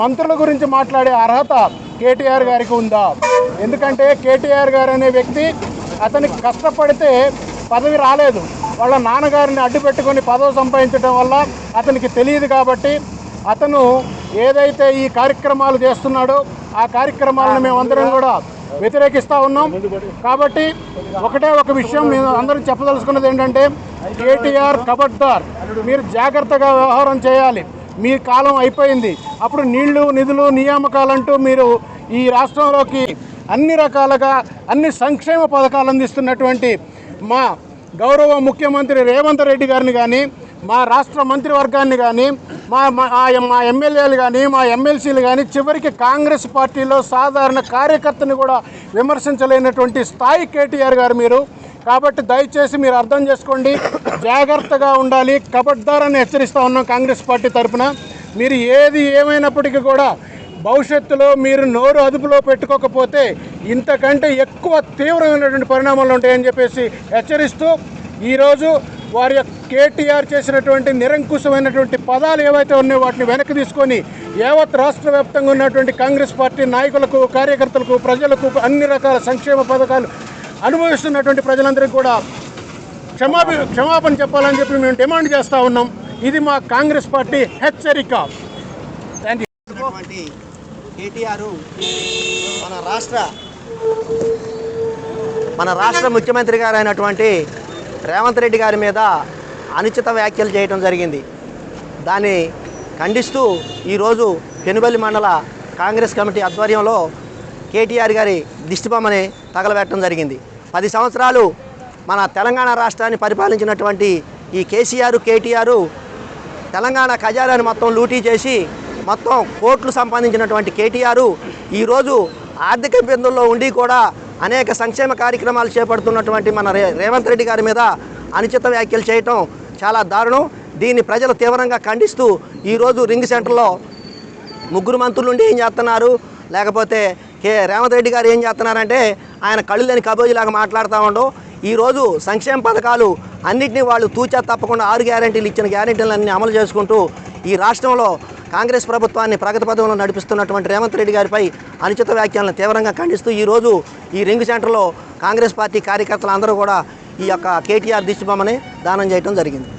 మంత్రుల గురించి మాట్లాడే అర్హత కేటీఆర్ గారికి ఉందా? ఎందుకంటే కేటీఆర్ గారు అనే వ్యక్తి అతనికి కష్టపడితే పదవి రాలేదు. వాళ్ళ నాన్నగారిని అడ్డు పెట్టుకొని పదవి సంపాదించడం వల్ల అతనికి తెలియదు కాబట్టి అతను ఏదైతే ఈ కార్యక్రమాలు చేస్తున్నాడో ఆ కార్యక్రమాలను మేమందరం కూడా వ్యతిరేకిస్తూ ఉన్నాం. కాబట్టి ఒకటే ఒక విషయం మేము అందరూ చెప్పదలుచుకున్నది ఏంటంటే కేటీఆర్ కబడ్దార్. మీరు జాగ్రత్తగా వ్యవహారం చేయాలి. మీ కాలం అయిపోయింది. అప్పుడు నీళ్ళు నిధులు నియామకాలంటూ మీరు ఈ రాష్ట్రంలోకి అన్ని రకాలుగా అన్ని సంక్షేమ పథకాలు అందిస్తున్నటువంటి మా గౌరవ ముఖ్యమంత్రి రేవంత్ రెడ్డి గారిని కానీ మా రాష్ట్ర మంత్రివర్గాన్ని కానీ మా మా ఎమ్మెల్యేలు కానీ మా ఎమ్మెల్సీలు కానీ చివరికి కాంగ్రెస్ పార్టీలో సాధారణ కార్యకర్తని కూడా విమర్శించలేనటువంటి స్థాయి కేటీఆర్ గారు మీరు. కాబట్టి దయచేసి మీరు అర్థం చేసుకోండి. జాగ్రత్తగా ఉండాలి. కబడ్దారని హెచ్చరిస్తూ ఉన్నాం కాంగ్రెస్ పార్టీ తరఫున మీరు ఏది ఏమైనప్పటికీ కూడా భవిష్యత్తులో మీరు నోరు అదుపులో పెట్టుకోకపోతే ఇంతకంటే ఎక్కువ తీవ్రమైనటువంటి పరిణామాలు ఉంటాయని చెప్పేసి హెచ్చరిస్తూ ఈరోజు వారి కేటీఆర్ చేసినటువంటి నిరంకుశమైనటువంటి పదాలు ఏవైతే ఉన్నాయో వాటిని వెనక్కి తీసుకొని యావత్ రాష్ట్ర వ్యాప్తంగా ఉన్నటువంటి కాంగ్రెస్ పార్టీ నాయకులకు కార్యకర్తలకు ప్రజలకు అన్ని రకాల సంక్షేమ పథకాలు అనుభవిస్తున్నటువంటి ప్రజలందరికీ కూడా క్షమాపణ క్షమాపణ చెప్పాలని చెప్పి మేము డిమాండ్ చేస్తూ ఉన్నాం. ఇది మా కాంగ్రెస్ పార్టీ హెచ్చరిక. కేటీఆర్ మన రాష్ట్ర మన రాష్ట్ర ముఖ్యమంత్రి గారు అయినటువంటి రేవంత్ రెడ్డి గారి మీద అనుచిత వ్యాఖ్యలు చేయడం జరిగింది. దాన్ని ఖండిస్తూ ఈరోజు పెనుబల్లి మండల కాంగ్రెస్ కమిటీ ఆధ్వర్యంలో కేటీఆర్ గారి దిష్టిబొమ్మని తగలబెట్టడం జరిగింది. పది సంవత్సరాలు మన తెలంగాణ రాష్ట్రాన్ని పరిపాలించినటువంటి ఈ కేసీఆర్ కేటీఆర్ తెలంగాణ ఖజానాని మొత్తం లూటీ చేసి మొత్తం కోట్లు సంపాదించినటువంటి కేటీఆర్ ఈరోజు ఆర్థిక ఇబ్బందుల్లో ఉండి కూడా అనేక సంక్షేమ కార్యక్రమాలు చేపడుతున్నటువంటి మన రేవంత్ రెడ్డి గారి మీద అనుచిత వ్యాఖ్యలు చేయటం చాలా దారుణం. దీన్ని ప్రజలు తీవ్రంగా ఖండిస్తూ ఈరోజు రింగ్ సెంటర్లో ముగ్గురు మంత్రులు ఉండి ఏం చేస్తున్నారు? లేకపోతే కే రేవంత్ రెడ్డి గారు ఏం చేస్తున్నారంటే ఆయన కళ్ళు లేని కబోజీలాగా మాట్లాడుతూ ఉండవు ఈరోజు సంక్షేమ పథకాలు అన్నింటినీ వాళ్ళు తూచా తప్పకుండా ఆరు గ్యారెంటీలు ఇచ్చిన గ్యారెంటీలన్నీ అమలు చేసుకుంటూ ఈ రాష్ట్రంలో కాంగ్రెస్ ప్రభుత్వాన్ని ప్రగతి పథంలో నడిపిస్తున్నటువంటి రేవంత్ రెడ్డి గారిపై అనుచిత వ్యాఖ్యలను తీవ్రంగా ఖండిస్తూ ఈరోజు ఈ రింగ్ సెంటర్లో కాంగ్రెస్ పార్టీ కార్యకర్తలు అందరూ కూడా ఈ యొక్క కేటీఆర్ దిష్టిబొమ్మని దానం చేయడం జరిగింది.